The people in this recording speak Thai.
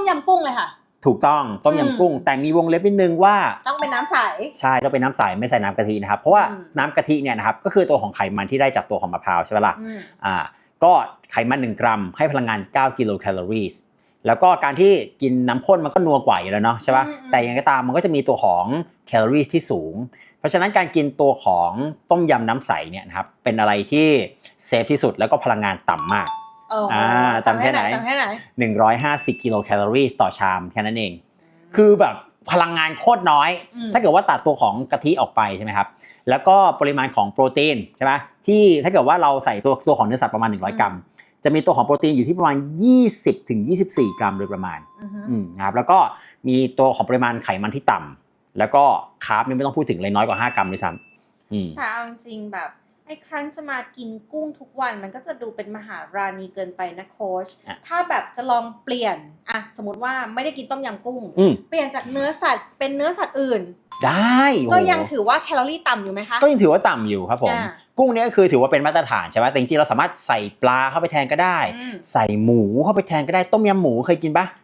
มยำกุ้งเลยค่ะ ถูกต้องต้มอืมยำกุ้ง แต่มีวงเล็บนิดนึงว่า ต้องเป็นน้ำใส ใช่ต้องเป็นน้ำใสไม่ใส่น้ำกะทินะครับ เพราะว่าอืมน้ำกะทิเนี่ยนะครับก็คือตัวของไขมันที่ได้จากตัวของมะพร้าวใช่ไหมล่ะอืมอ่าก็ไขมัน 1 กรัม ให้พลังงาน 9 กิโลแคลอรี่แล้วก็การที่กินน้ำข้นมันก็นัวกว่าอยู่แล้วเนาะใช่ปะอืมอืมแต่ยังไงก็ตามมันก็จะมีตัวของแคลอรี่ที่สูง เพราะฉะนั้นการกินตัวของต้มยำน้ำใสเนี่ยนะครับเป็นอะไรที่เซฟที่สุดแล้วก็พลังงานต่ำมากโอ้โหอ่าตามแค่ไหนตามแค่ไหน150กิโลแคลอรี่ต่อชามแค่นั้นเอง คือแบบพลังงานโคตรน้อยมถ้าเกิดว่าตัดตัวของกะทิออกไปใช่ไหมครับ แล้วก็ปริมาณของโปรตีนใช่ไหมที่ถ้าเกิดว่าเราใส่ตัวตัวของเนื้อสัตว์ประมาณ 100 กรัม จะมีตัวของโปรตีนอยู่ที่ประมาณ 20ถึง24 กรัมโดยประมาณอือฮึอืมนะครับ แล้วก็มีตัวของปริมาณไขมันที่ต่ำแล้วก็คาร์บนี่ไม่ต้องพูดถึงเลยน้อยกว่า 5 กรัมด้วยซ้ำอืมแต่เอาจริงๆแบบ ไอ้ครั้นจะมากินกุ้งทุกวันมันก็จะดูเป็นมหาราณีเกินไปนะโค้ช อะถ้าแบบจะลองเปลี่ยนอะสมมติว่าไม่ได้กินต้มยำกุ้ง อืม เปลี่ยนจากเนื้อสัตว์เป็นเนื้อสัตว์อื่น ได้โอ้ก็โหยังถือว่าแคลอรี่ต่ำอยู่ไหมคะ ก็ยังถือว่าต่ำอยู่ครับผม อ่า กุ้งเนี่ยก็คือถือว่าเป็นมาตรฐานใช่ไหมแต่จริงๆเราสามารถใส่ปลาเข้าไปแทนก็ได้ อืม ใส่หมูเข้าไปแทนก็ได้ต้มยำหมูเคยกินปะ